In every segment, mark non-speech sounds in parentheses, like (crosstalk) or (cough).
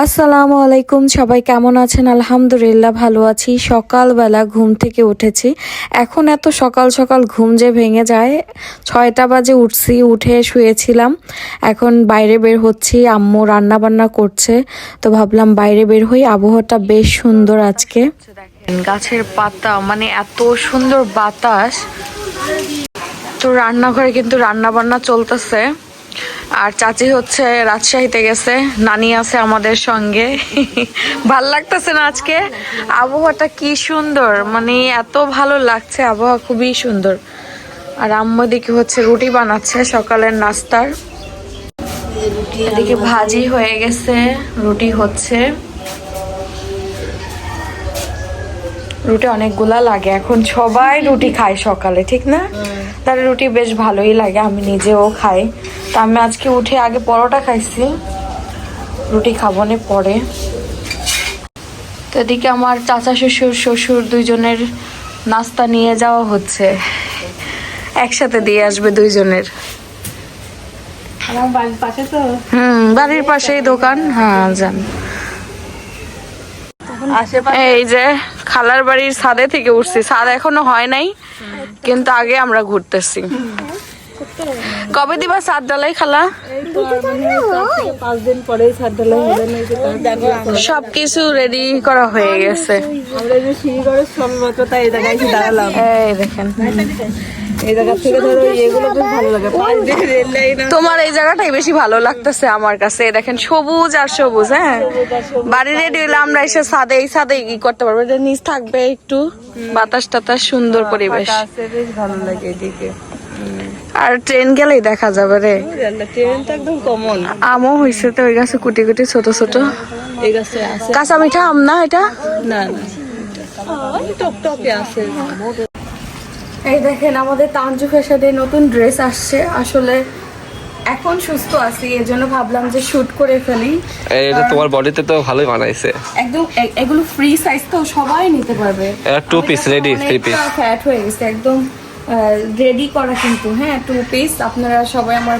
আসসালামু আলাইকুম, সবাই কেমন আছেন? আলহামদুলিল্লাহ, ভালো আছি। সকালবেলা ঘুম থেকে উঠেছি। এখন এত সকাল সকাল ঘুম যে ভেঙে যায়, ছয়টা বাজে উঠছি, উঠে শুয়েছিলাম। এখন বাইরে বের হচ্ছি, আম্মু রান্না বান্না করছে, তো ভাবলাম বাইরে বের হই। আবহাওয়াটা বেশ সুন্দর আজকে। গাছের পাতা মানে এত সুন্দর বাতাস। তো রান্নাঘরে কিন্তু রান্না বান্না চলতেছে। আর চাচি হচ্ছে রাজশাহীতে গেছে, নানি আছে আমাদের সঙ্গে। ভালো লাগতেছে না আজকে? আবহাওয়াটা কি সুন্দর মানে এত ভালো লাগছে, আবহাওয়া খুবই সুন্দর। আর আম্মা দিকে হচ্ছে রুটি বানাচ্ছে সকালের নাস্তার। এদিকে ভাজি হয়ে গেছে, রুটি হচ্ছে। রুটি অনেকগুলা লাগে। এখন সবাই রুটি খায় সকালে ঠিক না? তার রুটি বেশ ভালোই লাগে আমি নিজেও খাই। তা আমি আজকে উঠে আগে পরোটা খাইছি রুটি খাব না পরে। তো এদিকে আমার চাচা শ্বশুর শ্বশুর দুইজনের নাস্তা নিয়ে যাওয়া হচ্ছে। একসাথে দিয়ে আসবে দুইজনের। আমার বাড়ির পাশে তো। হুম বাড়ির পাশেই দোকান। হ্যাঁ যান। এই যে খালার বাড়ির ছাদে থেকে উঠছি। ছাদ এখনও হয় নাই কিন্তু আগে আমরা ঘুরতেছি। কবে দিবা ছাদ ডালাই খালা? দেখো সবকিছু রেডি করা হয়ে গেছে। আমরা যে সিঁড়ি করে তাই এই দাঁড়ালাম। এই দেখেন। এই জায়গা থেকে ধরো এগুলো বেশ ভালো লাগে। পাঁচ দিন রেল লাইন তোমার এই জায়গাটাই বেশি ভালো লাগতেছে আমার কাছে। দেখেন সবুজ আর সবুজ হ্যাঁ? বাড়ি রেডি হইলে আমরা এসে ছাদে এই ছাদে কি করতে পারব। এটা নিচ থাকবে একটু। বাতাস টাতাস সুন্দর পরিবেশ। বেশ ভালো লাগে এদিকে। আর ট্রেন গেলেই দেখা যাবে রে। ট্রেন তো একদম কমন আমও হয়েছে তো ওই গাছে কুটি কুটি ছোট ছোট। এই গাছে আছে। কাঁচা মিঠা আম না এটা? না না। টপ টপে আছে। এই দেখেন আমাদের তানজুফের সাথে নতুন ড্রেস আসছে। আসলে এখন সুস্থ আছি এই জন্য ভাবলাম যে শুট করে ফেলি। এটা তোমার বডিতে তো ভালোই বানাইছে। একদম এগুলো ফ্রি সাইজ তো সবাই নিতে পারবে। এটা two piece ready, three piece। Fat হয়ে গেছে একদম রেডি করা কিন্তু হ্যাঁ টু পিস আপনারা সবাই আমার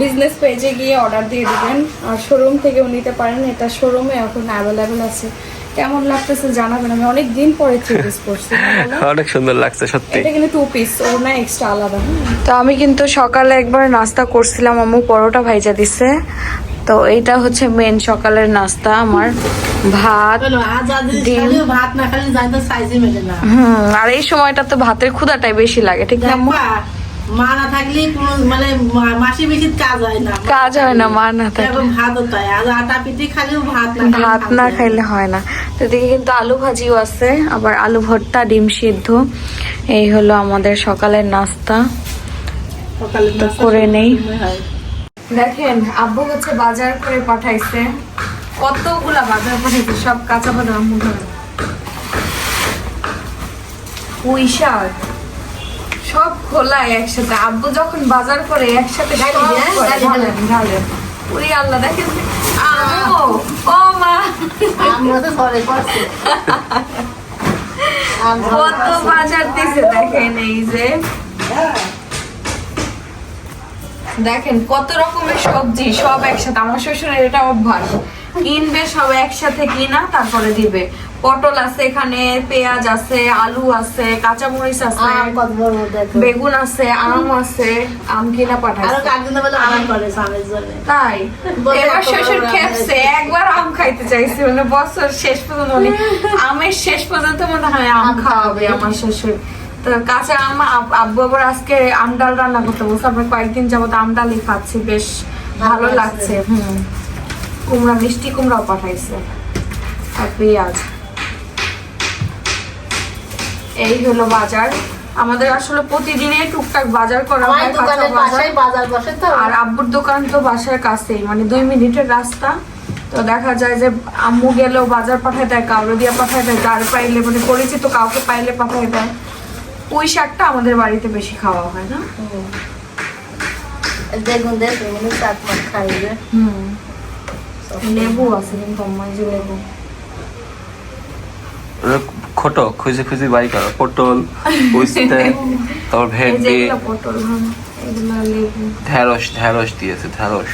বিজনেস পেজে গিয়ে অর্ডার দিয়ে দিবেন। আর শোরুম থেকেও নিতে পারেন এটা শোরুমে এখন অ্যাভেলেবেল আছে। কেমন লাগতেছে জানাবেন আমি অনেক দিন পরে থ্রি পিস বলো? (laughs) অনেক সুন্দর লাগছে সত্যি। এটা কিন্তু টু পিস ওর না এক্সট্রা আলাদা তো আমি কিন্তু সকালে একবার নাস্তা করছিলাম আম্মু পরোটা ভাইজা দিছে। তো এইটা হচ্ছে মেন সকালের নাস্তা আমার ভাত ডিম। ভাত না খালি যাইতে সাইজে মেলে না। হুম আর এই সময়টা তো ভাতের ক্ষুদাটাই বেশি লাগে ঠিক না আম্মু? মা না থাকলে কোনো মানে মা- মাসি বেশি কাজ হয় না। কাজ হয় না মা না থাকলে। ভাত আর আটা পিঠে খালিও ভাত না খাইলে ভাত না খাইলে হয় না। তো এদিকে কিন্তু আলু ভাজিও আছে আবার আলু ভর্তা ডিম সিদ্ধ। এই হলো আমাদের সকালের নাস্তা। সকালে তো নাস্তা করে নেই। দেখেন আব্বু হচ্ছে বাজার করে পাঠাইছে। কতগুলা বাজার পাঠাইছে? সব কাঁচা বাদাম আম্মু ধরে পুঁই শাক সব খোলা একসাথে। আব্বু যখন বাজার করে একসাথে ঢালেন। উরি আল্লাহ দেখেন। ও মা। আমরা তো ঘরে করছি কত বাজার দিছে দেখেন এই যে। দেখেন কত রকমের সবজি সব একসাথে। আমার শ্বশুরের এটা অভ্যাস। কিনবে সব একসাথে কিনা তারপরে দিবে। পটল আছে এখানে পেঁয়াজ আছে আলু আছে কাঁচামরিচ আছে বেগুন আছে আম আছে আম কিনা জন্য। তাই? এবার শ্বশুর খেপছে একবার আম খাইতে চাইছে মানে বছর শেষ পর্যন্ত মানে আমের শেষ পর্যন্ত মনে হয় আম খাওয়াবে আমার শ্বশুর তো কাঁচা আম আব্বু আবার আজকে আম ডাল রান্না করতে বলছে আমরা কয়েকদিন যাবত আম ডালই খাচ্ছি বেশ ভালো লাগছে হুম। কুমড়া মিষ্টি কুমড়াও পাঠাইছে। আর পেঁয়াজ। এই হলো বাজার। আমাদের আসলে প্রতিদিনই টুকটাক বাজার করা হয় দোকানের পাশেই বাজার। বসে তো। আর আব্বুর দোকান তো বাসার কাছেই মানে দুই মিনিটের রাস্তা। তো দেখা যায় যে আম্মু গেলেও বাজার পাঠায় দেয় কাউরে দিয়ে পাঠায় দেয় যার পাইলে মানে পরিচিত কাউকে পাইলে পাঠায় দেয়। ওই শাকটা আমাদের বাড়িতে বেশি খাওয়া হয় না। দেখুন দেখুন চাট মাট খাইবে হুম। লেবু আছে কিন্তু আমার যে লেবু। খোটো খুঁজে খুঁজে বাই করো। পটল উস্তে তারপর এই যে ভেন্ডি। হ্যাঁ ঢেঁড়স ঢেঁড়স দিয়েছে ঢেঁড়স।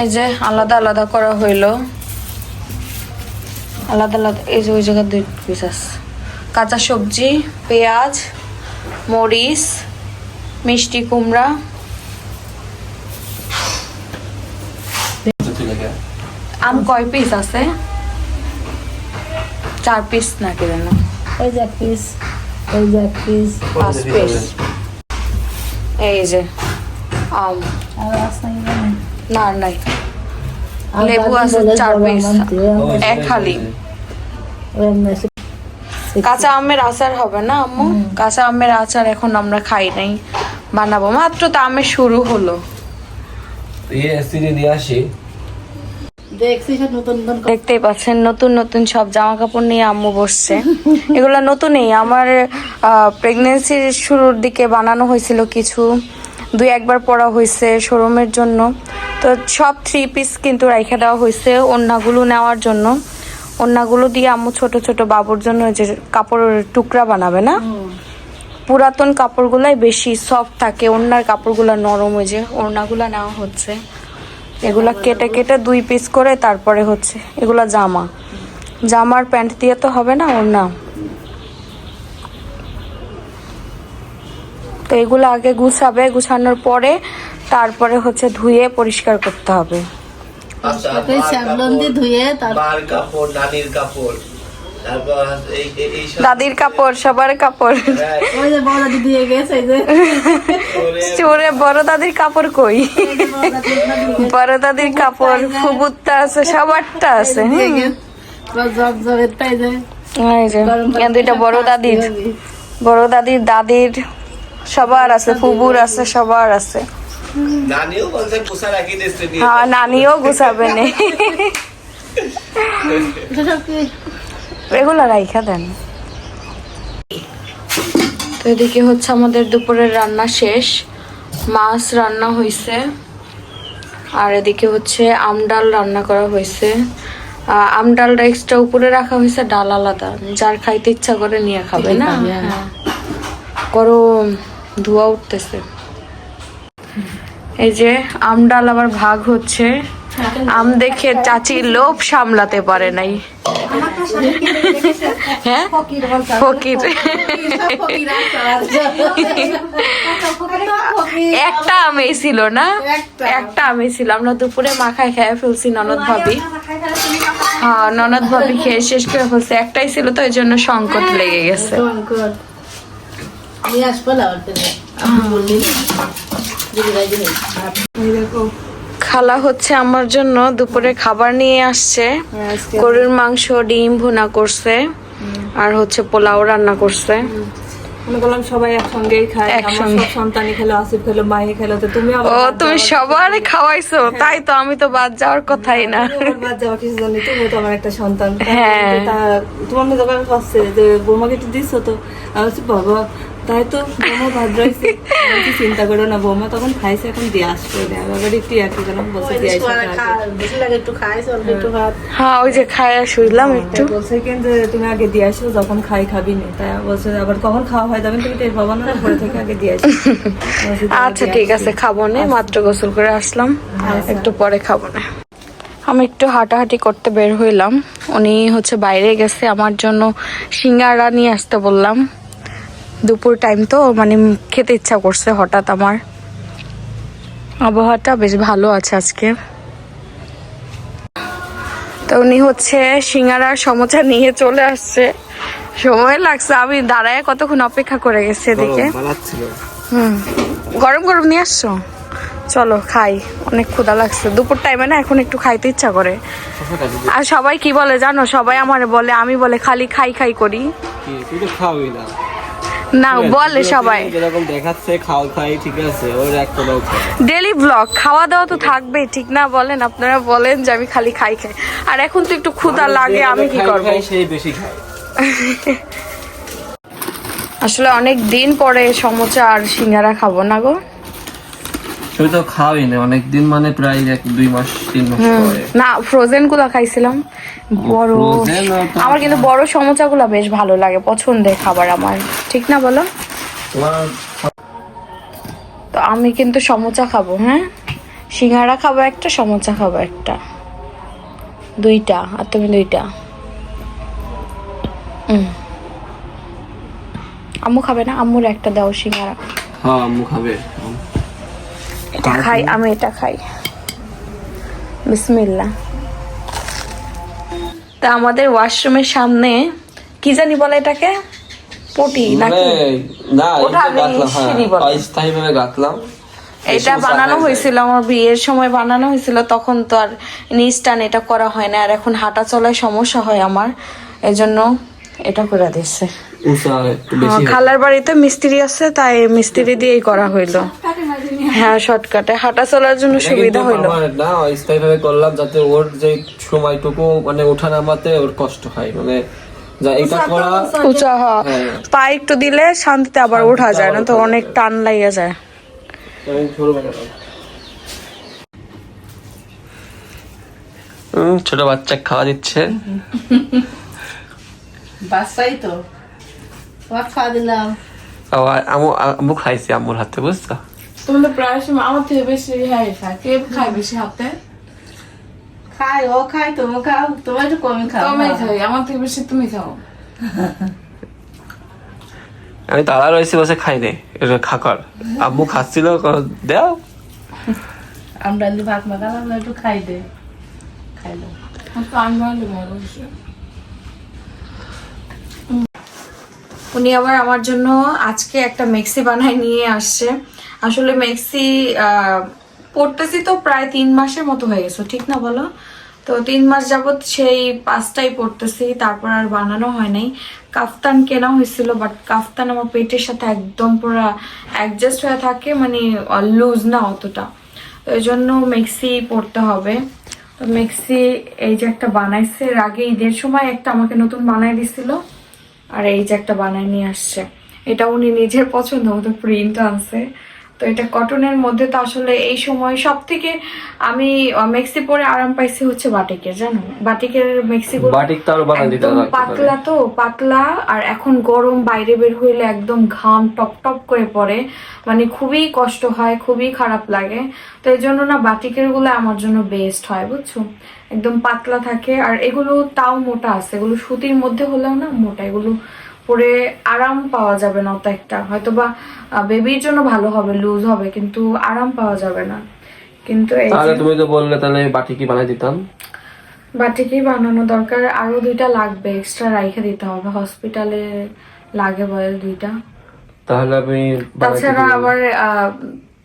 এই যে আলাদা আলাদা করা হইল। আলাদা আলাদা এই যে ওই জায়গায় দুই পিস আছে। কাঁচা সবজি পেঁয়াজ মরিচ মিষ্টি কুমড়া আম কয় পিস আছে? চার পিস নাকি যেন ওই যে পিস ওই যে পিস পাঁচ পিস এই যে আম। না নাই। লেবু আছে চার। আনতে, এক হালি কাঁচা আমের আচার হবে না আম্মু? কাঁচা আমের আচার এখন আমরা খাই নাই বানাবো। মাত্র তো আমের শুরু হলো। ইয়ে নিয়ে আসি দেখছি সব নতুন নতুন দেখতেই পাচ্ছেন নতুন নতুন সব জামা কাপড় নিয়ে আম্মু বসছে। (laughs) এগুলো নতুনই। আমার প্রেগনেন্সির শুরুর দিকে বানানো হয়েছিল কিছু দুই একবার পরা হয়েছে শোরুমের জন্য। তো সব থ্রি পিস কিন্তু রেখে দেওয়া হয়েছে ওড়নাগুলো নেওয়ার জন্য। ওড়নাগুলো দিয়ে আম্মু ছোট ছোট বাবুর জন্য যে কাপড়ের টুকরা বানাবে না? পুরাতন কাপড়গুলাই বেশি সফট থাকে ওড়নার কাপড়গুলো নরম হয়ে যে ওড়নাগুলো নেওয়া হচ্ছে। এগুলা কেটে কেটে দুই পিস করে তারপরে হচ্ছে এগুলা জামা। জামার প্যান্ট দিয়ে তো হবে না ওর না তো এগুলো আগে গুছাবে গুছানোর পরে তারপরে হচ্ছে ধুয়ে পরিষ্কার করতে হবে। দিয়ে ধুয়ে তার কাপড় নানির কাপড়। দাদির কাপড় সবার কাপড়। ওই যে বড় দাদি দিয়ে গেছে যে চোরে বড় দাদির কাপড় কই? বড় দাদির কাপড় ফুবুত্তা আছে সবারটা আছে দুইটা বড় দাদির। বড় দাদির দাদির সবার আছে ফুবুর আছে সবার আছে। নানিও হ্যাঁ নানিও গুছাবে নে। সব কি? এগুলো রাইখা দেন। তো এদিকে হচ্ছে আমাদের দুপুরের রান্না শেষ। মাছ রান্না হয়েছে আর এদিকে হচ্ছে আমডাল রান্না করা হয়েছে আমডালটা এক্সট্রা উপরে রাখা হয়েছে ডাল আলাদা। যার খাইতে ইচ্ছা করে নিয়ে খাবে না? হ্যাঁ। হ্যাঁ। গরম ধোয়া উঠতেছে। এই যে আমডাল আবার ভাগ হচ্ছে। আম দেখে চাচি লোভ সামলাতে পারে নাই। হ্যাঁ? ফকির। একটা আমে ছিল না? একটা আমে ছিল। আমরা দুপুরে মাখায় খেয়ে ফেলছি ননদ ভাবি। হ্যাঁ ননদ ভাবি খেয়ে শেষ করে ফেলছে। একটাই ছিল তো এই জন্য সংকট লেগে গেছে। শঙ্কর খালা হচ্ছে আমার জন্য দুপুরে খাবার নিয়ে আসছে। গরুর মাংস ডিম ভুনা করছে। আর হচ্ছে পোলাও রান্না করছে। মনে করলাম সবাই একসঙ্গেই খায়। একসঙ্গে। সন্তানই খেলো আসিফ খেলো মাহি খেলো তো তুমি ও তুমি যাওয়ার- সবার খাওয়াইছো। তাই তো আমি তো বাদ যাওয়ার কথাই না। বাদ যাওয়া কিছু জানি তুমি তো আমার একটা সন্তান। হ্যাঁ। তোমার মেয়ে দোকান পাচ্ছে যে বৌমাকে একটু দিচ্ছ তো? আমি বাবা তাই তো বৌমা ভাত রয়েছে। চিন্তা করো না বৌমা তখন খাইছে এখন দিয়ে আসবে আবার একটু একই গেলাম বলছে দিয়ে আসবে হ্যাঁ। ওই যে খায়া শুইলাম একটু। বলছে কিন্তু তুমি আগে দিয়ে আসো যখন খাই খাবি না। তাই বলছে আবার কখন খাওয়া হয় তখন তুমি টের পাবো না পরে থেকে আগে দিয়ে আসো। আচ্ছা ঠিক আছে খাব না মাত্র গোসল করে আসলাম। একটু পরে খাব না। আমি একটু হাঁটাহাঁটি করতে বের হইলাম। উনি হচ্ছে বাইরে গেছে আমার জন্য সিঙ্গারা নিয়ে আসতে বললাম। দুপুর টাইম তো মানে খেতে ইচ্ছা করছে হঠাৎ আমার। আবহাওয়াটা বেশ ভালো আছে আজকে। তো উনি হচ্ছে সিঙ্গারার সমোচা নিয়ে চলে আসছে। সময় লাগছে আমি দাঁড়ায় কতক্ষণ অপেক্ষা করে গেছে এদিকে। হুম। গরম গরম নিয়ে আসছো? চলো খাই। অনেক ক্ষুধা লাগছে। দুপুর টাইমে না এখন একটু খাইতে ইচ্ছা করে। আর সবাই কি বলে জানো? সবাই আমার বলে আমি বলে খালি খাই খাই করি। কি? তুই তো খাওয়াই না। না বলে সবাই। যেরকম দেখাচ্ছে খাও খাই ঠিক আছে ওর এক ডেলি ব্লগ খাওয়া দাওয়া তো থাকবেই ঠিক না বলেন? আপনারা বলেন যে আমি খালি খাই খাই। আর এখন তো একটু ক্ষুধা লাগে আমি কি করব? সেই বেশি খাই (laughs) আসলে অনেক দিন পরে সমোচা আর সিঙ্গারা খাব না গো। তুমি তো খাওয়াই না অনেকদিন মানে প্রায় এক দুই মাস তিন মাস পরে। না ফ্রোজেনগুলা খাইছিলাম। বড় আমার কিন্তু বড় সমোচা গুলা বেশ ভালো লাগে পছন্দের খাবার আমার। ঠিক না বলো? তো আমি কিন্তু সমোচা খাব হ্যাঁ? সিঙ্গারা খাব একটা সমোচা খাব একটা। দুইটা আর তুমি দুইটা। আম্মু খাবে না? আম্মুর একটা দাও সিঙ্গারা। হ্যাঁ আম্মু খাবে। এটা খাই আমি এটা খাই। বিসমিল্লা। তা আমাদের ওয়াশরুমের সামনে কি জানি বলে এটাকে? পটি নাকি? না ওটা আমি সিঁড়ি বলে। অস্থায়ী ভাবে গাঁথলাম এটা বানানো হয়েছিল আমার বিয়ের সময় বানানো হয়েছিল তখন তো আর নিচ টান এটা করা হয় না আর এখন হাঁটা চলায় সমস্যা হয় আমার এজন্য এটা করে দিচ্ছে হয়। খালার বাড়িতে মিস্ত্রি আছে তাই মিস্ত্রি দিয়েই করা হইল। হ্যাঁ শর্টকাটে হাঁটা চলার জন্য সুবিধা আমার না করলাম যাতে ওর যে সময়টুকু মানে ওঠা নামাতে ওর কষ্ট হয়। মানে যা এটা করা উঁচা হওয়া হ্যাঁ। পা একটু দিলে শান্তিতে আবার ওঠা যায় না তো অনেক টান লাগিয়ে যায়। ছোট বাচ্চা। খাওয়া দিচ্ছে। বাসাই তো। খাওয়া দিলাম। আমু খাইছি আম্মুর হাতে বুঝছ? তুমি তো প্রায় সময় আমার থেকে বেশি হ্যাঁ খায় কে খায় বেশি হাতে? খাই ও খাই তুমি খাও তোমার একটু কমই খাও তুমি খাই আমার থেকে বেশি তুমি খাও। আমি তারা রয়েছে বসে খাই নে খাকর। আম্মু খাচ্ছিল দেও। আমরা যদি ভাত মাখালাম না একটু খাই দে। খাইলো। উনি আবার আমার জন্য আজকে একটা মেক্সি বানায় নিয়ে আসছে। আসলে মেক্সি পড়তেছি তো প্রায় তিন মাসের মতো হয়ে গেছে, ঠিক না বলো? তো তিন মাস যাবত সেই পাঁচটাই পড়তেছি, তারপর আর বানানো হয় নাই। কাফতান কেনা হয়েছিল বাট কাফতান আমার পেটের সাথে একদম পুরো অ্যাডজাস্ট হয়ে থাকে মানে লুজ না অতটা। তো এই জন্য মেক্সি পড়তে হবে। তো মেক্সি এই যে একটা বানাইছে, এর আগে ঈদের সময় একটা আমাকে নতুন বানাই দিছিল, আর এই যে একটা বানায় নিয়ে আসছে। এটা উনি নিজের পছন্দ মতো প্রিন্ট আনছে। তো এটা কটনের মধ্যে তো আসলে এই সময় সব থেকে আমি মেক্সি পরে আরাম পাইছি হচ্ছে বাটিকের জানো? বাটিকের মেক্সি বাটিক তো আরও। পাতলা তো পাতলা আর এখন গরম বাইরে বের হইলে একদম ঘাম টপ টপ করে পড়ে। মানে খুবই কষ্ট হয় খুবই খারাপ লাগে। তো এই জন্য না বাটিকেরগুলো আমার জন্য বেস্ট হয় বুঝছ? একদম পাতলা থাকে আর এগুলো তাও মোটা আছে। এগুলো সুতির মধ্যে হলেও না মোটা এগুলো পরে আরাম পাওয়া যাবে না অত একটা। হয়তো বা বেবির জন্য ভালো হবে লুজ হবে কিন্তু আরাম পাওয়া যাবে না। কিন্তু এই তাহলে তুমি তো বললে তাহলে বাটি কি বানাই দিতাম? বাটিকেই বানানো দরকার? আরও দুইটা লাগবে এক্সট্রা রাইখে দিতে হবে। হসপিটালে লাগে বলে দুইটা। তাহলে আমি তাছাড়া আবার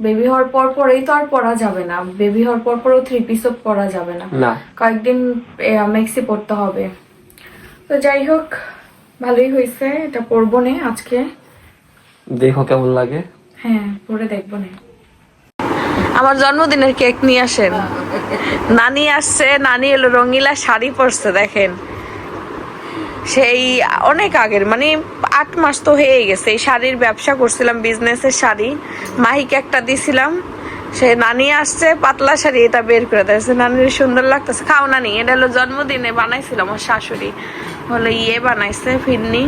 বেবি হওয়ার পর পরেই তো আর পরা যাবে না। বেবি হওয়ার পর পরও থ্রি পিসও পরা যাবে না। না। কয়েকদিন মেক্সি পরতে হবে। তো যাই হোক ভালোই হয়েছে এটা পরবো নে আজকে। দেখো কেমন লাগে। হ্যাঁ পরে দেখব না। আমার জন্মদিনের কেক নিয়ে আসেন। নানি আসছে নানি এলো রঙিলা শাড়ি পরছে দেখেন। সেই অনেক আগের মানে আট মাস তো হয়ে গেছে এই শাড়ির ব্যবসা করছিলাম বিজনেসের শাড়ি। মাহিকে একটা দিছিলাম সে নানি আসছে পাতলা শাড়ি এটা বের করে দিয়েছে নানির সুন্দর লাগতেছে। খাও নানি এটা হলো জন্মদিনে বানাইছিল আমার শাশুড়ি। হলো ইয়ে বানাইছে ফিরনি।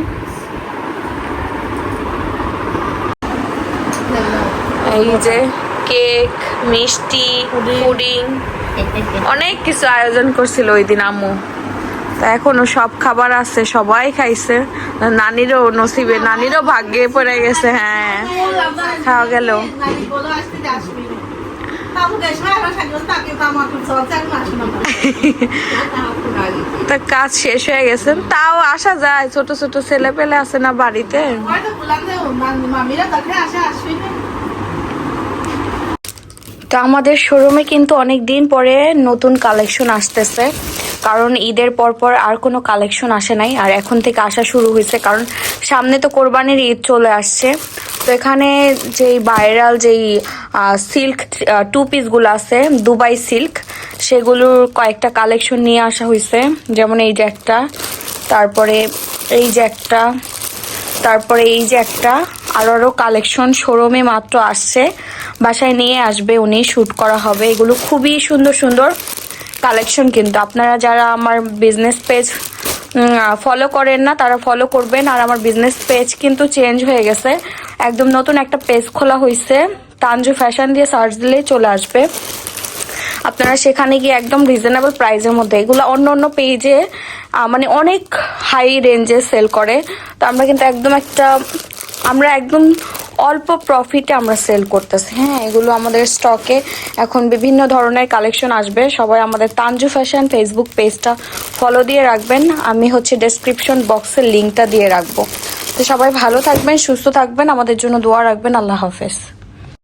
এই যে কেক মিষ্টি পুডিং অনেক কিছু আয়োজন করছিল ওই দিন আম্মু। তা এখনও সব খাবার আছে সবাই খাইছে। নানিরও নসিবে নানিরও ভাগ্যে পড়ে গেছে হ্যাঁ। খাওয়া গেল। তো কাজ শেষ হয়ে গেছে। তাও আসা যায়, ছোট ছোট ছেলে পেলে আছে না বাড়িতে? তো আমাদের শোরুমে কিন্তু অনেক দিন পরে নতুন কালেকশন আসতেছে। কারণ ঈদের পর পর আর কোনো কালেকশন আসে নাই, আর এখন থেকে আসা শুরু হয়েছে। কারণ সামনে তো কোরবানির ঈদ চলে আসছে। তো এখানে যেই ভাইরাল যেই সিল্ক টু পিসগুলো আছে দুবাই সিল্ক সেগুলোর কয়েকটা কালেকশন নিয়ে আসা হয়েছে যেমন এই যে একটা, তারপরে এই যে একটা, তারপরে এই যে একটা আরও আরও কালেকশন শোরুমে মাত্র আসছে, বাসায় নিয়ে আসবে, উনি শ্যুট করা হবে, এগুলো খুবই সুন্দর সুন্দর কালেকশন কিন্তু। আপনারা যারা আমার বিজনেস পেজ ফলো করেন না, তারা ফলো করবেন। আর আমার বিজনেস পেজ কিন্তু চেঞ্জ হয়ে গেছে। একদম নতুন একটা পেজ খোলা হয়েছে তানজু ফ্যাশন দিয়ে সার্চ দিলেই চলে আসবে। আপনারা সেখানে গিয়ে একদম রিজনেবল প্রাইসের মধ্যে, এগুলো অন্য অন্য পেজে মানে অনেক হাই রেঞ্জে সেল করে। তো আমরা কিন্তু একদম একটা, আমরা একদম অল্প প্রফিটে আমরা সেল করতেছি। হ্যাঁ এগুলো আমাদের স্টকে এখন বিভিন্ন ধরনের কালেকশন আসবে। সবাই আমাদের তানজু ফ্যাশন ফেসবুক পেজটা ফলো দিয়ে রাখবেন। আমি হচ্ছে ডেসক্রিপশন বক্সের লিঙ্কটা দিয়ে রাখব। তো সবাই ভালো থাকবেন, সুস্থ থাকবেন। আমাদের জন্য দোয়া রাখবেন। আল্লাহ হাফেজ।